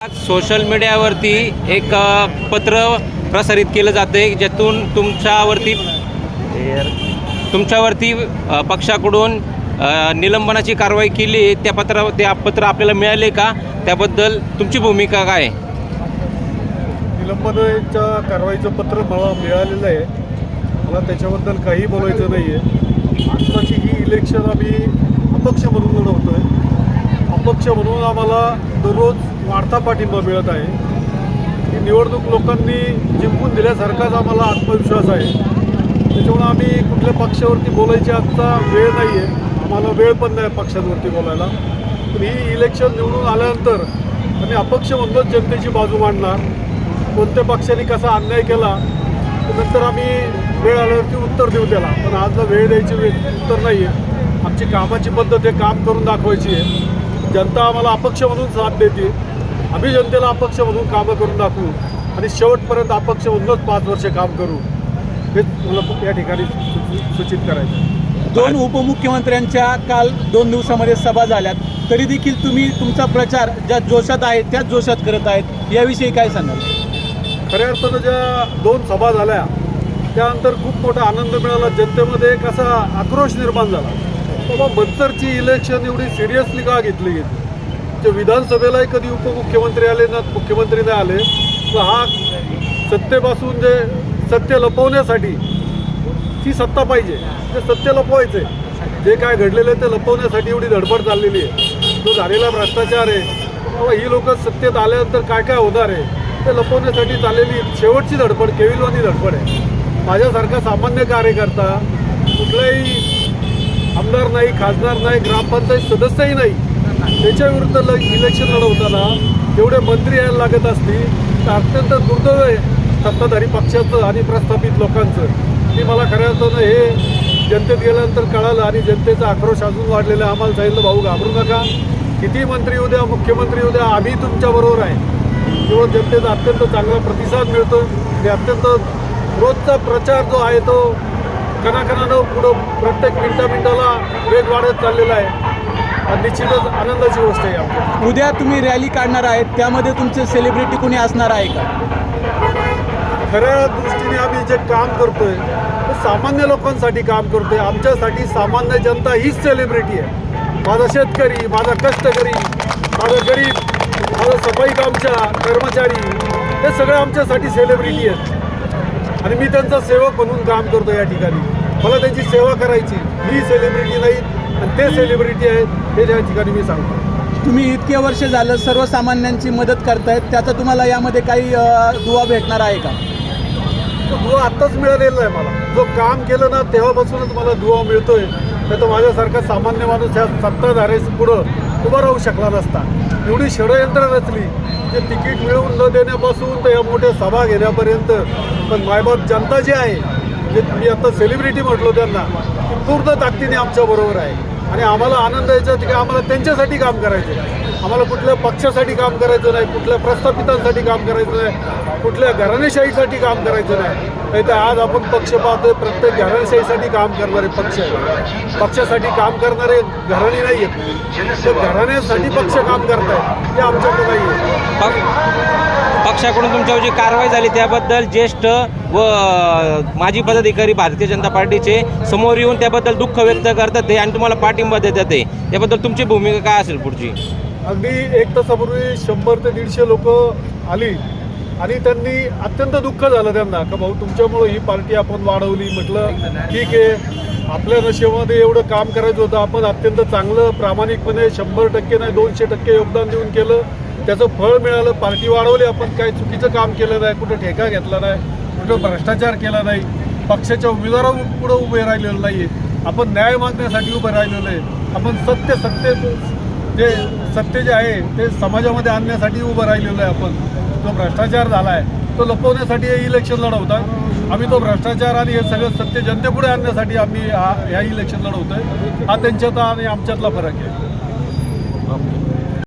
आज सोशल मीडियावरती एक पत्र प्रसारित केलं जातं आहे ज्यातून तुमच्यावरती तुमच्यावरती पक्षाकडून निलंबनाची कारवाई केली. त्या पत्र त्या पत्र आपल्याला मिळाले का? त्याबद्दल तुमची भूमिका काय निलंबनाच्या कारवाईचं पत्र मला मिळालेलं आहे. मला त्याच्याबद्दल काही बोलायचं नाही आहे आत्ताची ही इलेक्शन आम्ही अपक्ष म्हणून लढवतो आहे अपक्ष म्हणून आम्हाला दररोज वाढता पाठिंबा मिळत आहे. ही निवडणूक लोकांनी जिंकून दिल्यासारखाच आम्हाला आत्मविश्वास आहे. त्याच्यामुळं आम्ही कुठल्या पक्षावरती बोलायची आत्ता वेळ नाही आहे आम्हाला वेळ पण नाही पक्षांवरती बोलायला. पण ही इलेक्शन निवडून आल्यानंतर आम्ही अपक्ष म्हणूनच जनतेची बाजू मांडणार. कोणत्या पक्षाने कसा अन्याय केला नंतर आम्ही वेळ आल्यावरती उत्तर देऊ त्याला. पण आजला वेळ द्यायची वेळ उत्तर नाही आहे आमची कामाची पद्धत हे काम करून दाखवायची आहे. जनता आम्हाला अपक्ष म्हणून साथ देते. आम्ही जनतेला अपक्ष म्हणून कामं करून दाखवू आणि शेवटपर्यंत अपक्ष म्हणूनच पाच वर्ष काम करू. हेच मला या ठिकाणी सूचित करायचं. दोन उपमुख्यमंत्र्यांच्या काल दोन दिवसामध्ये सभा झाल्यात. तरी देखील तुम्ही तुमचा प्रचार ज्या जोशात आहे त्याच जोशात करत आहेत. याविषयी काय सांगाल? खऱ्या अर्थानं ज्या दोन सभा झाल्या त्यानंतर खूप मोठा आनंद मिळाला. जनतेमध्ये एक असा आक्रोश निर्माण झाला. बाबा मंचरची इलेक्शन एवढी सिरियसली का घेतली गेली? ते विधानसभेलाही कधी उपमुख्यमंत्री आले ना मुख्यमंत्री नाही आले तर हा सत्तेपासून जे सत्य लपवण्यासाठी ती सत्ता पाहिजे. ते सत्य लपवायचे जे काय घडलेलं आहे ते लपवण्यासाठी एवढी धडपड चाललेली आहे. जो झालेला भ्रष्टाचार आहे बाबा ही लोक सत्तेत आल्यानंतर काय काय होणार आहे ते लपवण्यासाठी चाललेली शेवटची धडपड केविलवानी धडपड आहे. माझ्यासारखा सामान्य कार्यकर्ता कुठलाही आमदार नाही खासदार नाही ग्रामपंचायत सदस्यही नाही त्याच्या विरुद्ध ल इलेक्शन लढवताना एवढे मंत्री यायला लागत असतील तर अत्यंत दुर्दैव आहे सत्ताधारी पक्षाचं आणि प्रस्थापित लोकांचं. की मला खऱ्या अर्थानं हे जनतेत गेल्यानंतर कळालं आणि जनतेचा आक्रोश अजून वाढलेला आहे. आम्हाला सांगितलं भाऊ घाबरू नका. किती मंत्री येऊ द्या मुख्यमंत्री येऊ द्या आम्ही तुमच्याबरोबर आहे. किंवा जनतेचा अत्यंत चांगला प्रतिसाद मिळतो आणि अत्यंत रोजचा प्रचार जो आहे तो कणाकणानं पुढं प्रत्येक मिनटा मिनटाला वेग वाढत चाललेला आहे. निश्चितच आनंदाची गोष्ट आहे उद्या तुम्ही रॅली काढणार आहेत त्यामध्ये तुमचे सेलिब्रिटी कोणी असणार आहे का? खऱ्या दृष्टीने आम्ही जे काम करतोय ते सामान्य लोकांसाठी काम करतोय. आमच्यासाठी सामान्य जनता हीच सेलिब्रिटी आहे. माझा शेतकरी माझा कष्टकरी माझा गरीब माझा सफाई कामच्या कर्मचारी हे सगळे आमच्यासाठी सेलिब्रिटी आहेत. आणि मी त्यांचा सेवक म्हणून काम करतो या ठिकाणी. मला त्यांची सेवा करायची. मी सेलिब्रिटी नाही आणि ते सेलिब्रिटी आहेत. हे या ठिकाणी मी सांगतो. तुम्ही इतके वर्ष झालं सर्वसामान्यांची मदत करतायत त्याचा तुम्हाला यामध्ये काही अ, दुवा भेटणार आहे का? तो दुवा आत्ताच मिळालेला आहे मला. जो काम केलं ना तेव्हापासूनच मला दुवा मिळतोय. नाही तर माझ्यासारखा सामान्य माणूस ह्या सत्ताधारे पुढं उभा राहू शकला नसता. एवढी षडयंत्र रचली जे तिकीट मिळवून न देण्यापासून तर या मोठ्या सभा घेण्यापर्यंत. पण मायबाप जनता जी आहे जे मी आता सेलिब्रिटी म्हटलो त्यांना ती पूर्ण ताकदीने आमच्याबरोबर आहे. आणि आम्हाला आनंद यायचा की आम्हाला त्यांच्यासाठी काम करायचं आहे. आम्हाला कुठल्या पक्षासाठी काम करायचं नाही कुठल्या प्रस्थापितांसाठी काम करायचं नाही कुठल्या घराणेशाहीसाठी काम करायचं नाही. नाही तर आज आपण पक्ष पाहतोय प्रत्येक घराणेशाहीसाठी काम करणारे पक्ष आहे पक्षासाठी काम करणारे घराणे नाही आहेत. तर घराण्यासाठी पक्ष काम करतायत ते आमच्याकडे नाही आहे. पक्षाकडून तुमच्यावर जी कारवाई झाली त्याबद्दल ज्येष्ठ व माजी पदाधिकारी भारतीय जनता पार्टीचे समोर येऊन त्याबद्दल दुःख व्यक्त करतात ते आणि तुम्हाला पाठिंबा देतात ते. त्याबद्दल तुमची भूमिका काय असेल पुढची? अगदी एक तासापूर्वी शंभर ते दीडशे लोक आली आणि त्यांनी अत्यंत दुःख झालं त्यांना. का भाऊ तुमच्यामुळं ही पार्टी आपण वाढवली. म्हटलं ठीक आहे आपल्या नशेमध्ये एवढं काम करायचं होतं. आपण अत्यंत चांगलं प्रामाणिकपणे शंभर टक्के नाही दोनशे टक्के योगदान देऊन केलं. त्याचं फळ मिळालं. पार्टी वाढवली. आपण काही चुकीचं काम केलं नाही. कुठं ठेका घेतला नाही. कुठं भ्रष्टाचार केला नाही. पक्षाच्या उमेदवारापुढं उभे राहिलेलं नाही आपण न्याय मागण्यासाठी उभं राहिलेलं आहे. आपण सत्य सत्य जे सत्य जे आहे ते समाजामध्ये आणण्यासाठी उभं राहिलेलो आहे आपण. जो भ्रष्टाचार झाला आहे तो लपवण्यासाठी हे इलेक्शन लढवतात आम्ही तो भ्रष्टाचार आणि हे सगळं सत्य जनतेपुढे आणण्यासाठी आम्ही हा ह्या इलेक्शन लढवतोय. हा त्यांच्यात आणि आमच्यातला फरक आहे.